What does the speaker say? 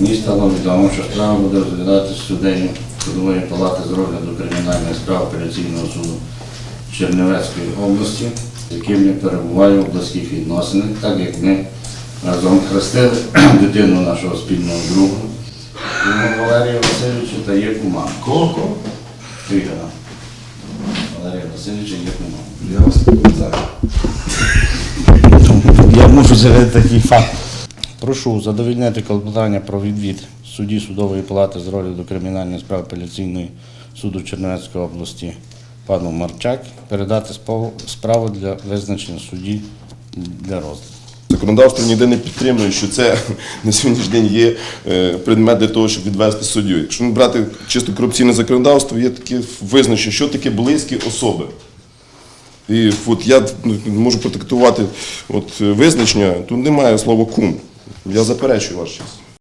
Мені стало відомо, що справа буде розглядати суддею судової палати з розгляду кримінальних справ апеляційного суду Чернівецької області, з яким я перебуваю в близьких відносинах, так як ми разом хрестили дитину нашого спільного друга, Валерія Васильовича та є кума. Кого? Твігана. Валерія Васильовича є кума. Я вас. Я можу заявити такий факт. Прошу задовільнити клопотання про відвід судді судової палати з розгляду кримінальної справи апеляційної суду Чернівецької області пану Марчак, передати справу для визначення судді для розгляду. Законодавство ніде не підтримує, що це на сьогоднішній день є е, предмет для того, щоб відвести суддю. Якщо брати чисто корупційне законодавство, є таке визначення, що таке близькі особи. І от я ну, можу протектувати от, е, визначення, тут немає слова кум. Я заперечую ваш час.